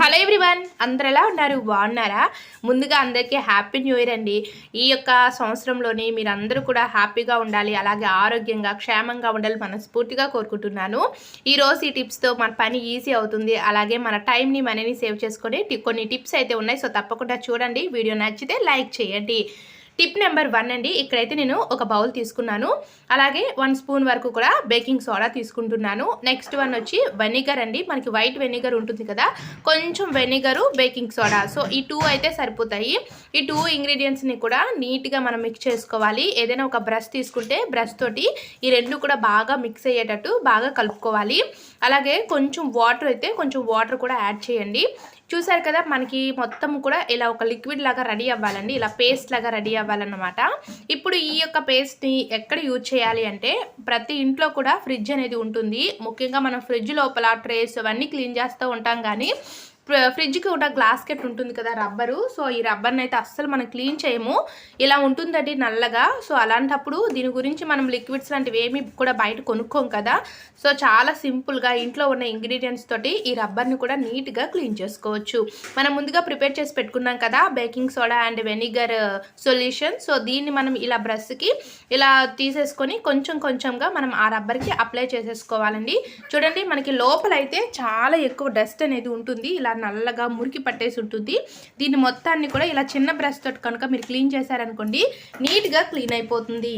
Hello everyone అందరు ఎలా ఉన్నారు? బాగున్నారా? ముందుగా అందరికీ హ్యాపీ న్యూ ఇయర్ అండి. ఈ యొక్క సంవత్సరంలోని మీరందరూ కూడా హ్యాపీగా ఉండాలి అలాగే ఆరోగ్యంగా క్షేమంగా ఉండాలి మనస్ఫూర్తిగా కోరుకుంటున్నాను. ఈ రోజు ఈ టిప్స్తో మన పని ఈజీ అవుతుంది అలాగే మన టైంని మనీని సేవ్ చేసుకొని కొన్ని టిప్స్ అయితే ఉన్నాయి. సో తప్పకుండా చూడండి. వీడియో నచ్చితే లైక్ చేయండి. టిప్ నెంబర్ వన్ అండి. ఇక్కడైతే నేను ఒక బౌల్ తీసుకున్నాను. అలాగే వన్ స్పూన్ వరకు కూడా బేకింగ్ సోడా తీసుకుంటున్నాను. నెక్స్ట్ వన్ వచ్చి వెనిగర్ అండి. మనకి వైట్ వెనిగర్ ఉంటుంది కదా కొంచెం వెనిగరు బేకింగ్ సోడా. సో ఈ టూ అయితే సరిపోతాయి. ఈ టూ ఇంగ్రీడియంట్స్ని కూడా నీట్గా మనం మిక్స్ చేసుకోవాలి. ఏదైనా ఒక బ్రష్ తీసుకుంటే బ్రష్ తోటి ఈ రెండు కూడా బాగా మిక్స్ అయ్యేటట్టు బాగా కలుపుకోవాలి. అలాగే కొంచెం వాటర్ అయితే కొంచెం వాటర్ కూడా యాడ్ చేయండి. చూసారు కదా మనకి మొత్తం కూడా ఇలా ఒక లిక్విడ్ లాగా రెడీ అవ్వాలండి. ఇలా పేస్ట్ లాగా రెడీ అవ్వాలన్నమాట. ఇప్పుడు ఈ యొక్క పేస్ట్ని ఎక్కడ యూజ్ చేయాలి అంటే ప్రతి ఇంట్లో కూడా ఫ్రిడ్జ్ అనేది ఉంటుంది. ముఖ్యంగా మనం ఫ్రిడ్జ్ లోపల ట్రేస్ అవన్నీ క్లీన్ చేస్తూ ఉంటాం కానీ ఫ్రిడ్జ్కి కూడా గ్లాస్ కెట్ ఉంటుంది కదా రబ్బరు. సో ఈ రబ్బర్ని అయితే అస్సలు మనం క్లీన్ చేయము. ఇలా ఉంటుందండి నల్లగా. సో అలాంటప్పుడు దీని గురించి మనం లిక్విడ్స్ లాంటివి ఏమి కూడా బయట కొనుక్కోం కదా. సో చాలా సింపుల్గా ఇంట్లో ఉన్న ఇంగ్రీడియంట్స్ తోటి ఈ రబ్బర్ని కూడా నీట్గా క్లీన్ చేసుకోవచ్చు. మనం ముందుగా ప్రిపేర్ చేసి పెట్టుకున్నాం కదా baking soda and vinegar solution. So దీన్ని మనం ఇలా బ్రష్కి ఇలా తీసేసుకొని కొంచెం కొంచెంగా మనం ఆ రబ్బర్కి అప్లై చేసేసుకోవాలండి. చూడండి మనకి లోపల అయితే చాలా ఎక్కువ డస్ట్ అనేది ఉంటుంది. ఇలా నల్లగా మురికి పట్టేసి ఉంటుంది. దీన్ని మొత్తాన్ని కూడా ఇలా చిన్న బ్రష్ తోటి కనుక మీరు క్లీన్ చేశారనుకోండి నీట్గా క్లీన్ అయిపోతుంది.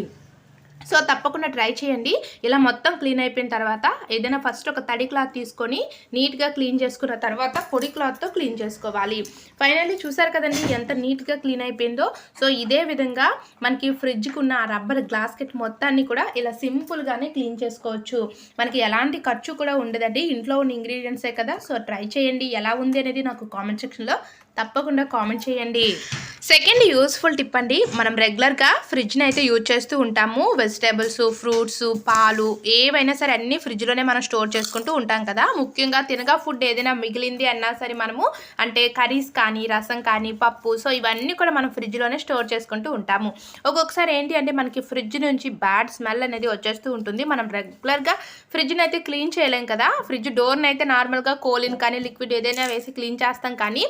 సో తప్పకుండా ట్రై చేయండి. ఇలా మొత్తం క్లీన్ అయిపోయిన తర్వాత ఏదైనా ఫస్ట్ ఒక తడి క్లాత్ తీసుకొని నీట్గా క్లీన్ చేసుకున్న తర్వాత పొడి క్లాత్తో క్లీన్ చేసుకోవాలి. ఫైనల్లీ చూసారు కదండి ఎంత నీట్గా క్లీన్ అయిపోయిందో. సో ఇదే విధంగా మనకి ఫ్రిడ్జ్కి ఉన్న ఆ రబ్బర్ గ్లాస్కెట్ మొత్తాన్ని కూడా ఇలా సింపుల్గానే క్లీన్ చేసుకోవచ్చు. మనకి ఎలాంటి ఖర్చు కూడా ఉండదండి. ఇంట్లో ఉన్న ఇంగ్రీడియంట్సే కదా. సో ట్రై చేయండి. ఎలా ఉంది అనేది నాకు కామెంట్ సెక్షన్లో తప్పకుండా కామెంట్ చేయండి. సెకండ్ యూస్ఫుల్ టిప్ అండి మనం రెగ్యులర్గా ఫ్రిడ్జ్ని అయితే యూజ్ చేస్తూ ఉంటాము. వెజిటేబుల్స్ ఫ్రూట్స్ పాలు ఏవైనా సరే అన్నీ ఫ్రిడ్జ్లోనే మనం స్టోర్ చేసుకుంటూ ఉంటాం కదా. ముఖ్యంగా తినగా ఫుడ్ ఏదైనా మిగిలింది అన్నా సరే మనము అంటే కర్రీస్ కానీ రసం కానీ పప్పు సో ఇవన్నీ కూడా మనం ఫ్రిడ్జ్లోనే స్టోర్ చేసుకుంటూ ఉంటాము. ఒక్కొక్కసారి ఏంటి అంటే మనకి ఫ్రిడ్జ్ నుంచి బ్యాడ్ స్మెల్ అనేది వచ్చేస్తూ ఉంటుంది. మనం రెగ్యులర్గా ఫ్రిడ్జ్ని అయితే క్లీన్ చేయలేం కదా. ఫ్రిడ్జ్ డోర్ని అయితే నార్మల్గా కోలిన్ కానీ లిక్విడ్ ఏదైనా వేసి క్లీన్ చేస్తాం కానీ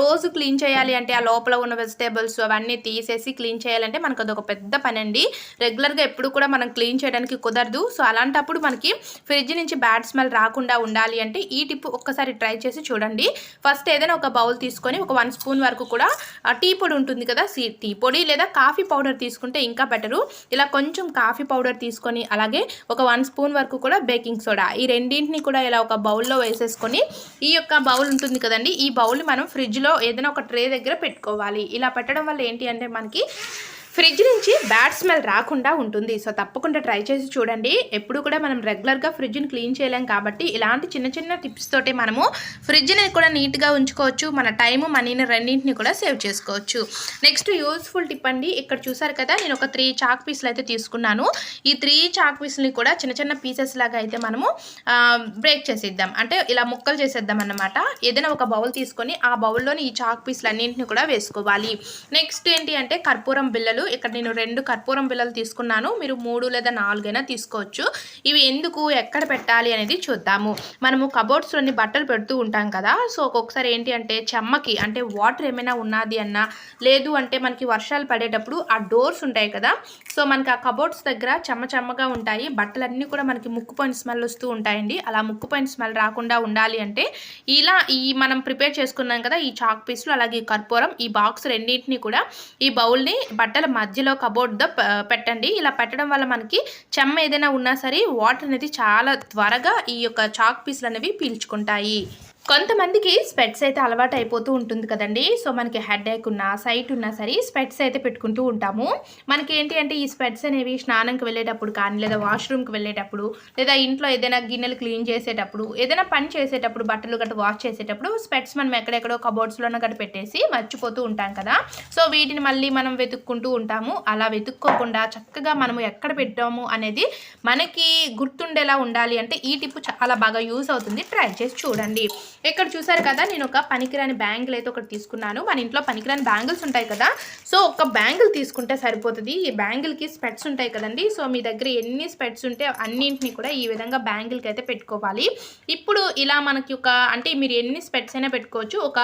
రోజు క్లీన్ చేయాలి అంటే ఆ లోపల ఉన్న వెజిటేబుల్స్ అవన్నీ తీసేసి క్లీన్ చేయాలంటే మనకు అదొక పెద్ద పని అండి రెగ్యులర్గా ఎప్పుడు కూడా మనం క్లీన్ చేయడానికి కుదరదు. సో అలాంటప్పుడు మనకి ఫ్రిడ్జ్ నుంచి బ్యాడ్ స్మెల్ రాకుండా ఉండాలి అంటే ఈ టిప్ ఒక్కసారి ట్రై చేసి చూడండి. ఫస్ట్ ఏదైనా ఒక బౌల్ తీసుకొని ఒక వన్ స్పూన్ వరకు కూడా టీ పొడి ఉంటుంది కదా సీ టీ పొడి లేదా కాఫీ పౌడర్ తీసుకుంటే ఇంకా బెటరు. ఇలా కొంచెం కాఫీ పౌడర్ తీసుకొని అలాగే ఒక వన్ స్పూన్ వరకు కూడా బేకింగ్ సోడా. ఈ రెండింటిని కూడా ఇలా ఒక బౌల్లో వేసేసుకొని ఈ యొక్క బౌల్ ఉంటుంది కదండి ఈ బౌల్ మనం ఫ్రిడ్జ్లో ఏదైనా ఒక ట్రే దగ్గర పెట్టుకోవాలి. ఇలా పెట్టడం వల్ల ఏంటి అంటే మనకి ఫ్రిడ్జ్ నుంచి బ్యాడ్ స్మెల్ రాకుండా ఉంటుంది. సో తప్పకుండా ట్రై చేసి చూడండి. ఎప్పుడు కూడా మనం రెగ్యులర్గా ఫ్రిడ్జ్ని క్లీన్ చేయలేం కాబట్టి ఇలాంటి చిన్న చిన్న టిప్స్ తోటి మనము ఫ్రిడ్జ్ని కూడా నీట్గా ఉంచుకోవచ్చు. మన టైము మనీని రెండింటిని కూడా సేవ్ చేసుకోవచ్చు. నెక్స్ట్ యూస్ఫుల్ టిప్ అండి. ఇక్కడ చూసారు కదా నేను ఒక త్రీ చాక్ పీసులు అయితే తీసుకున్నాను. ఈ త్రీ చాక్ పీసులని కూడా చిన్న చిన్న పీసెస్ లాగా అయితే మనము బ్రేక్ చేసేద్దాం. అంటే ఇలా ముక్కలు చేసేద్దాం అన్నమాట. ఏదైనా ఒక బౌల్ తీసుకొని ఆ బౌల్లోని ఈ చాక్ పీసులు అన్నింటిని కూడా వేసుకోవాలి. నెక్స్ట్ ఏంటి అంటే కర్పూరం బిళ్ళలు ఇక్కడ నేను రెండు కర్పూరం బిళ్ళలు తీసుకున్నాను. మీరు మూడు లేదా నాలుగైనా తీసుకోవచ్చు. ఇవి ఎందుకు ఎక్కడ పెట్టాలి అనేది చూద్దాము. మనము కబోర్డ్స్లోని బట్టలు పెడుతూ ఉంటాం కదా. సో ఒక్కొక్కసారి ఏంటి అంటే చెమ్మకి అంటే వాటర్ ఏమైనా ఉన్నది అన్నా లేదు అంటే మనకి వర్షాలు పడేటప్పుడు ఆ డోర్స్ ఉంటాయి కదా. సో మనకి ఆ కబోర్డ్స్ దగ్గర చెమ్మ చెమ్మగా ఉంటాయి. బట్టలన్నీ కూడా మనకి ముక్కుపోయిన స్మెల్ వస్తూ ఉంటాయండి. అలా ముక్కుపోయిన స్మెల్ రాకుండా ఉండాలి అంటే ఇలా ఈ మనం ప్రిపేర్ చేసుకున్నాం కదా ఈ చాక్ పీస్లు అలాగే ఈ కర్పూరం ఈ బాక్స్ రెండింటిని కూడా ఈ బౌల్ని బట్టల మధ్యలో కబోర్డ్తో పెట్టండి. ఇలా పెట్టడం వల్ల మనకి చెమ్మ ఏదైనా ఉన్నా సరే వాటర్ అనేది చాలా త్వరగా ఈ యొక్క చాక్ పీసులు అనేవి పీల్చుకుంటాయి. కొంతమందికి స్పెట్స్ అయితే అలవాటు అయిపోతూ ఉంటుంది కదండి. సో మనకి హెడ్ ఏక్ ఉన్నా సైట్ ఉన్నా సరే స్పెట్స్ అయితే పెట్టుకుంటూ ఉంటాము. మనకి ఏంటి అంటే ఈ స్పెట్స్ అనేవి స్నానంకి వెళ్ళేటప్పుడు కానీ లేదా వాష్రూమ్కి వెళ్ళేటప్పుడు లేదా ఇంట్లో ఏదైనా గిన్నెలు క్లీన్ చేసేటప్పుడు ఏదైనా పని చేసేటప్పుడు బట్టలు గట్ట వాష్ చేసేటప్పుడు స్పెట్స్ మనం ఎక్కడెక్కడో కబోర్డ్స్లోనే గట్ట పెట్టేసి మర్చిపోతూ ఉంటాం కదా. సో వీటిని మళ్ళీ మనం వెతుక్కుంటూ ఉంటాము. అలా వెతుక్కోకుండా చక్కగా మనము ఎక్కడ పెట్టాము అనేది మనకి గుర్తుండేలా ఉండాలి అంటే ఈ టిప్ చాలా బాగా యూస్ అవుతుంది. ట్రై చేసి చూడండి. ఇక్కడ చూసారు కదా నేను ఒక పనికిరాని బ్యాంగిల్ అయితే ఒకటి తీసుకున్నాను. మన ఇంట్లో పనికిరాని బ్యాంగిల్స్ ఉంటాయి కదా సో ఒక బ్యాంగిల్ తీసుకుంటే సరిపోతుంది. ఈ బ్యాంగిల్కి స్పెట్స్ ఉంటాయి కదండి సో మీ దగ్గర ఎన్ని స్పెట్స్ ఉంటే అన్నింటినీ కూడా ఈ విధంగా బ్యాంగిల్కి అయితే పెట్టుకోవాలి. ఇప్పుడు ఇలా మనకి ఒక అంటే మీరు ఎన్ని స్పెట్స్ అయినా పెట్టుకోవచ్చు. ఒక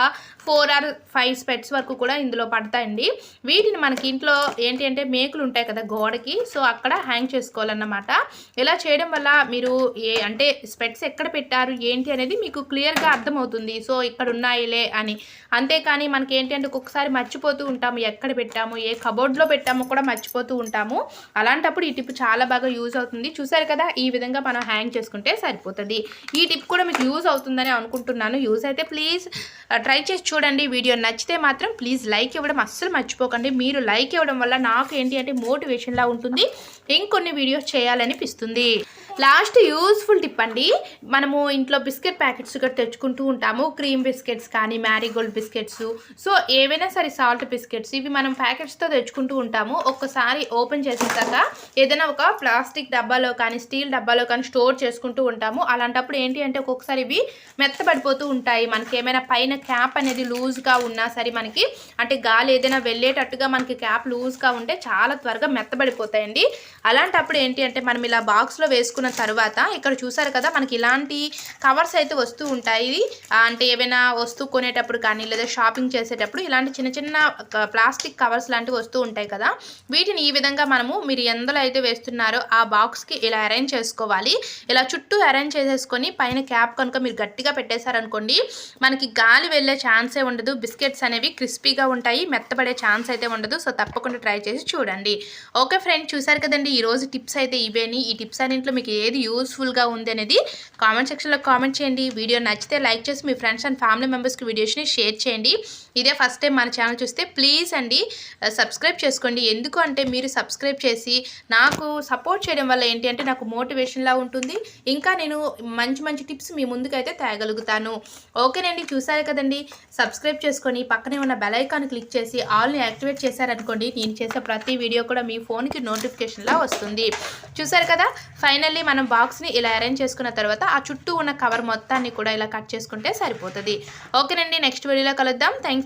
ఫోర్ ఆర్ ఫైవ్ స్పెట్స్ వరకు కూడా ఇందులో పడతాయండి. వీటిని మనకి ఇంట్లో ఏంటి అంటే మేకులు ఉంటాయి కదా గోడకి సో అక్కడ హ్యాంగ్ చేసుకోవాలన్నమాట. ఇలా చేయడం వల్ల మీరు ఏ అంటే స్పెట్స్ ఎక్కడ పెట్టారు ఏంటి అనేది మీకు క్లియర్గా అర్థమవుతుంది. సో ఇక్కడ ఉన్నాయిలే అని. అంతేకాని మనకి ఏంటి అంటే ఒక్కొక్కసారి మర్చిపోతూ ఉంటాము. ఎక్కడ పెట్టాము? ఏ కబోర్డ్లో పెట్టామో కూడా మర్చిపోతూ ఉంటాము. అలాంటప్పుడు ఈ టిప్ చాలా బాగా యూజ్ అవుతుంది. చూసారు కదా ఈ విధంగా మనం హ్యాంగ్ చేసుకుంటే సరిపోతుంది. ఈ టిప్ కూడా మీకు యూజ్ అవుతుందని అనుకుంటున్నాను. యూజ్ అయితే ప్లీజ్ ట్రై చేసి చూడండి. వీడియో నచ్చితే మాత్రం ప్లీజ్ లైక్ ఇవ్వడం అస్సలు మర్చిపోకండి. మీరు లైక్ ఇవ్వడం వల్ల నాకు ఏంటి అంటే మోటివేషన్లా ఉంటుంది. ఇంకొన్ని వీడియోస్ చేయాలనిపిస్తుంది. లాస్ట్ యూస్ఫుల్ టిప్ అండి. మనము ఇంట్లో బిస్కెట్ ప్యాకెట్స్ కూడా తెచ్చుకుంటాం. ఉంటాము. క్రీమ్ బిస్కెట్స్ కానీ మ్యారీగోల్డ్ బిస్కెట్స్. సో ఏవైనా సరే సాల్ట్ బిస్కెట్స్ ఇవి మనం ప్యాకెట్స్తో తెచ్చుకుంటూ ఉంటాము. ఒక్కసారి ఓపెన్ చేసేసాక ఏదైనా ఒక ప్లాస్టిక్ డబ్బాలో కానీ స్టీల్ డబ్బాలో కానీ స్టోర్ చేసుకుంటూ ఉంటాము. అలాంటప్పుడు ఏంటి అంటే ఒక్కొక్కసారి ఇవి మెత్తబడిపోతూ ఉంటాయి. మనకి ఏమైనా పైన క్యాప్ అనేది లూజ్గా ఉన్నా సరే మనకి అంటే గాలి ఏదైనా వెళ్ళేటట్టుగా మనకి క్యాప్ లూజ్గా ఉంటే చాలా త్వరగా మెత్తబడిపోతాయండి. అలాంటప్పుడు ఏంటి అంటే మనం ఇలా బాక్స్లో వేసుకున్న తర్వాత ఇక్కడ చూసారు కదా మనకి ఇలాంటి కవర్స్ అయితే వస్తూ ఉంటాయి. అంటే ఏమైనా వస్తువు కొనేటప్పుడు కానీ లేదా షాపింగ్ చేసేటప్పుడు ఇలాంటి చిన్న చిన్న ప్లాస్టిక్ కవర్స్ లాంటివి వస్తూ ఉంటాయి కదా వీటిని ఈ విధంగా మనము మీరు ఎందులో అయితే వేస్తున్నారో ఆ బాక్స్కి ఇలా అరేంజ్ చేసుకోవాలి. ఇలా చుట్టూ అరేంజ్ చేసేసుకొని పైన క్యాప్ కనుక మీరు గట్టిగా పెట్టేశారనుకోండి మనకి గాలి వెళ్ళే ఛాన్సే ఉండదు. బిస్కెట్స్ అనేవి క్రిస్పీగా ఉంటాయి మెత్తపడే ఛాన్స్ అయితే ఉండదు. సో తప్పకుండా ట్రై చేసి చూడండి. ఓకే ఫ్రెండ్ చూసారు కదండి ఈ రోజు టిప్స్ అయితే ఇవేని. ఈ టిప్స్ అన్నింటిలో మీకు ఏది యూస్ఫుల్గా ఉంది అనేది కామెంట్ సెక్షన్లో కామెంట్ చేయండి. వీడియో నచ్చితే లైక్ చేసి మీ ఫ్రెండ్స్ అండ్ ఫ్యామిలీ మెంబర్స్కి వీడియోస్ని షేర్ చేయండి. ఇదే ఫస్ట్ టైం మన ఛానల్ చూస్తే ప్లీజ్ అండి uh, సబ్స్క్రైబ్ చేసుకోండి. ఎందుకు అంటే మీరు సబ్స్క్రైబ్ చేసి నాకు సపోర్ట్ చేయడం వల్ల ఏంటి అంటే నాకు మోటివేషన్లా ఉంటుంది. ఇంకా నేను మంచి మంచి టిప్స్ మీ ముందుకైతే తేగలుగుతాను. ఓకేనండి చూసారు కదండి? సబ్స్క్రైబ్ చేసుకొని పక్కనే ఉన్న బెలైకాన్ క్లిక్ చేసి ఆల్ని యాక్టివేట్ చేశారనుకోండి నేను చేసే ప్రతి వీడియో కూడా మీ ఫోన్కి నోటిఫికేషన్లా వస్తుంది. చూసారు కదా? ఫైనల్లీ మనం బాక్స్ని ఇలా అరేంజ్ చేసుకున్న తర్వాత ఆ చుట్టూ ఉన్న కవర్ మొత్తాన్ని కూడా ఇలా కట్ చేసుకుంటే సరిపోతుంది. ఓకేనండి నెక్స్ట్ వీడియోలో కలుద్దాం. Thank